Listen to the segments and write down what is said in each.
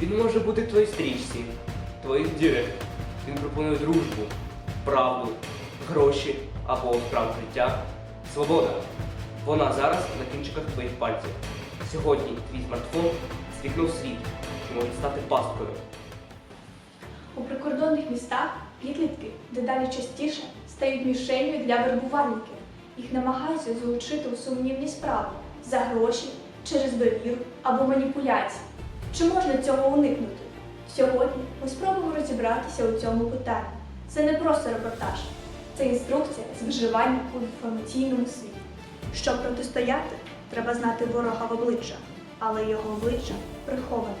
Він може бути твоїй стрічці, твоїх дірек. Він пропонує дружбу, правду, гроші або справу життя. Свобода. Вона зараз на кінчиках твоїх пальців. Сьогодні твій смартфон звікнув світ, що може стати пасткою. У прикордонних містах підлітки дедалі частіше стають мішенью для вербувальників. Їх намагаються залучити у сумнівні справи за гроші, через довіру або маніпуляції. Чи можна цього уникнути? Сьогодні ми спробуємо розібратися у цьому питанні. Це не просто репортаж, це інструкція з виживання у інформаційному світі. Щоб протистояти, треба знати ворога в обличчя, але його обличчя приховане.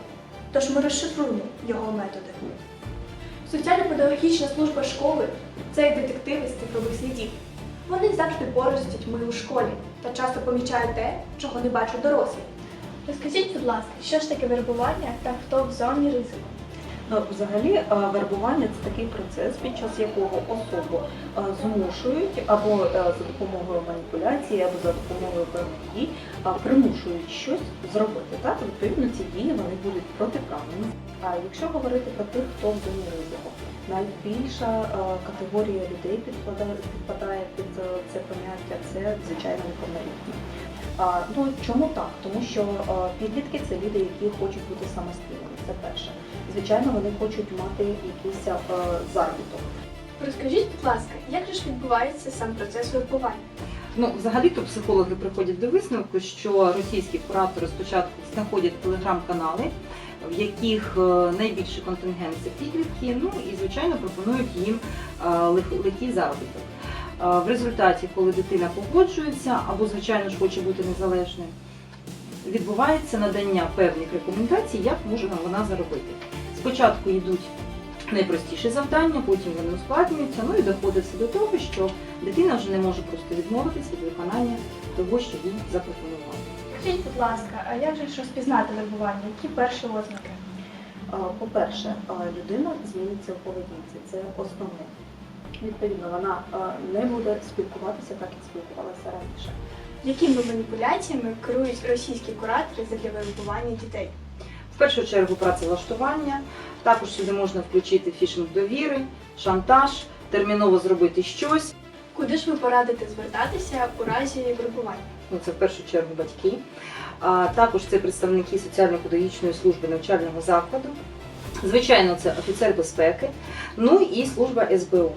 Тож ми розшифруємо його методи. Соціально-педагогічна служба школи це як детективи з цифрових слідів. Вони завжди поруч з дітьми у школі та часто помічають те, чого не бачать дорослі. Розкажіть, будь ласка, що ж таке вербування та хто в зоні ризику? Взагалі, е, вербування це такий процес, під час якого особу е, змушують або е, за допомогою маніпуляції, або за допомогою певних дій е, примушують щось зробити. Так, відповідно, ці дії вони будуть протиправними. А якщо говорити про тих, хто в зоні ризику, найбільша е, категорія людей підпадає, під е, це поняття, це звичайно неповнолітні. Ну чому так? Тому що підлітки це люди, які хочуть бути самостійними. Це перше. Звичайно, вони хочуть мати якийсь заробіток. Розкажіть, будь ласка, як же ж відбувається сам процес вербування? Ну, взагалі-то психологи приходять до висновку, що російські куратори спочатку знаходять телеграм-канали, в яких е, найбільший контингент це підлітки, ну і звичайно пропонують їм е, легкий заробіток. Е, В результаті, коли дитина погоджується або, звичайно ж, хоче бути незалежною, відбувається надання певних рекомендацій, як може вона заробити. Спочатку йдуть найпростіші завдання, потім вони ускладнюються, ну і доходить все до того, що дитина вже не може просто відмовитися від виконання того, що їй запропонували. Скажіть, будь ласка, а як же розпізнати вербування? Які перші ознаки? Е, По-перше, е, людина зміниться в поведінці. Це основне. Відповідно, вона е, не буде спілкуватися так, як спілкувалася раніше. Якими маніпуляціями керують російські куратори для вербування дітей? В першу чергу працевлаштування, також сюди можна включити фішинг довіри, шантаж, терміново зробити щось. Куди ж ви порадите звертатися у разі вербування? Ну, це в першу чергу батьки. А також це представники соціально-педагогічної служби навчального закладу. Звичайно, це офіцер безпеки, ну і служба СБУ.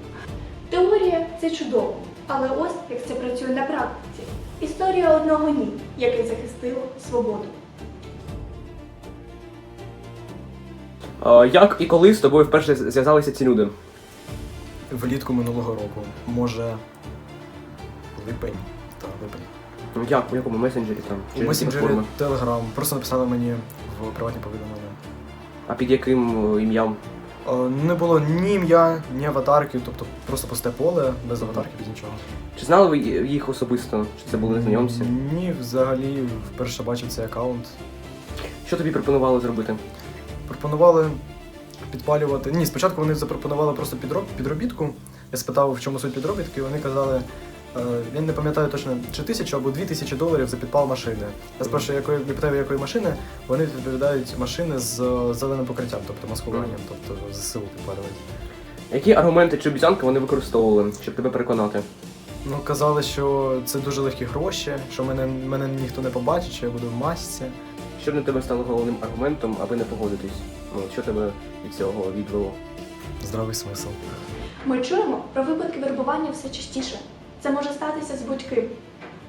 Теорія це чудово, але ось як це працює на практиці. Історія одного ні, яке захистило свободу. А, як і коли з тобою вперше зв'язалися ці люди? влітку минулого року. Може. Липень. Так, липень. Ну, Як? У якому месенджері там? У Через месенджері платформи? Telegram просто написали мені в приватні повідомлення. А під яким е, ім'ям? Е, Не було ні ім'я, ні аватарки, тобто просто пусте поле, без аватарки, без нічого. Чи знали ви їх особисто? Чи це були незнайомці? Ні, взагалі вперше бачив цей аккаунт. Що тобі пропонували зробити? Пропонували підпалювати. Ні, спочатку вони запропонували просто підроб... підробітку. Я спитав, в чому суть підробітки, і вони казали. Е, Я не пам'ятаю точно, чи тисячу або дві тисячі доларів за підпал машини. Я спрашиваю, якої не питаю, якої машини, вони відповідають машини з е, зеленим покриттям, тобто маскуванням, тобто ЗСУ підпалювати. Які аргументи чи обіцянки вони використовували, щоб тебе переконати? Ну, казали, що це дуже легкі гроші, що мене, мене ніхто не побачить, що я буду в масці. Що б для тебе стало головним аргументом, аби не погодитись? Ну, що тебе від цього відвело? Здравий смисл. Ми чуємо про випадки вербування все частіше. Це може статися з будь-ким.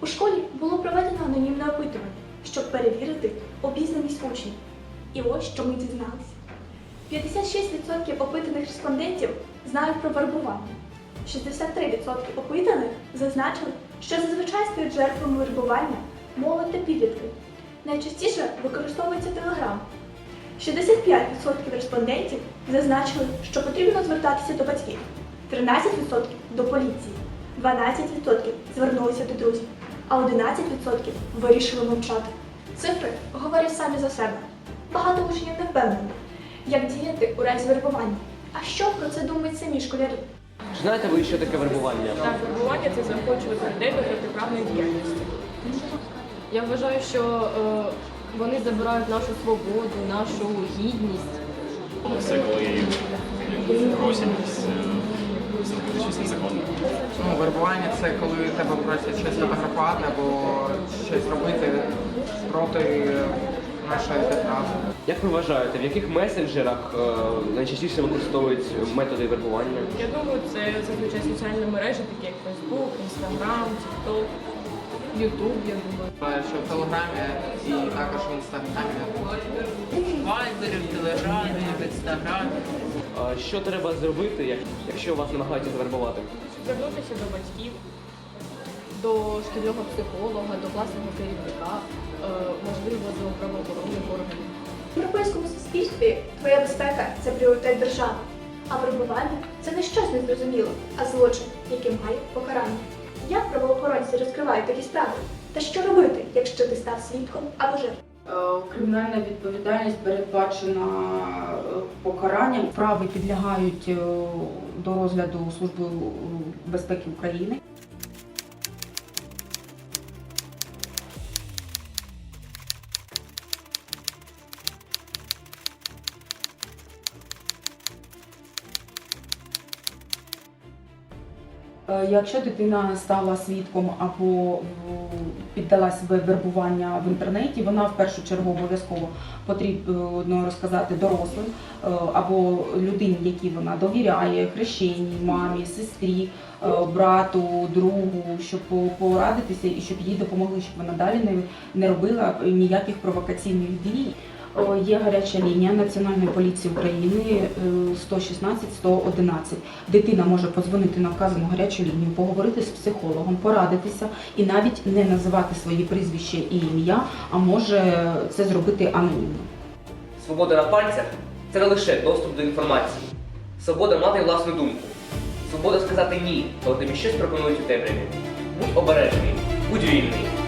У школі було проведено анонімне опитування, щоб перевірити обізнаність учнів. І ось що ми дізналися. 56% опитаних респондентів знають про вербування. 63% опитаних зазначили, що зазвичай стають жертвами вербування молодь та підлітки. Найчастіше використовується телеграм. 65% респондентів зазначили, що потрібно звертатися до батьків, 13% до поліції, 12% звернулися до друзів, а 11% вирішили мовчати. Цифри говорять самі за себе. Багато учнів не впевнені, як діяти у разі вербування. А що про це думають самі школярі? Чи знаєте ви, що таке вербування? Так, вербування це заохочувати людей до протиправної діяльності. Я вважаю, що е, Вони забирають нашу свободу, нашу гідність. Це коли просять зробити щось незаконне. Ну, вербування це коли тебе просять щось фотографувати або щось робити проти нашої держави. Як ви вважаєте, в яких месенджерах е, найчастіше використовують методи вербування? Я думаю, це зазвичай соціальні мережі, такі як Facebook, Instagram, TikTok, YouTube, я думаю. Що в Телеграмі і також в інстаграмі. Вайбері, в Телеграмі, в Інстаграмі. А Що треба зробити, якщо вас намагаються завербувати? Звернутися до батьків, до шкільного психолога, до класного керівника, е, можливо, до правоохоронних органів. В європейському суспільстві твоя безпека це пріоритет держави, а вербування це не щось незрозуміле, а злочин, який має покарання. Як правоохоронці розкривають такі справи? Та що робити, якщо ти став свідком або жертвою? Е, Кримінальна відповідальність передбачена е, покаранням. Справи підлягають е, до розгляду Служби безпеки України. Якщо дитина стала свідком або е, піддала себе вербування в інтернеті, вона в першу чергу обов'язково потрібно розказати дорослим е, або людині, якій вона довіряє, хрещеній, мамі, сестрі, е, брату, другу, щоб порадитися і щоб їй допомогли, щоб вона далі не робила ніяких провокаційних дій. О, Є гаряча лінія Національної поліції України е, 116-111. Дитина може подзвонити на вказану гарячу лінію, поговорити з психологом, порадитися і навіть не називати свої прізвище і ім'я, а може це зробити анонімно. Свобода на пальцях це не лише доступ до інформації. Свобода мати власну думку. Свобода сказати ні, коли тобі щось пропонують у темряві. Будь обережний, будь вільний.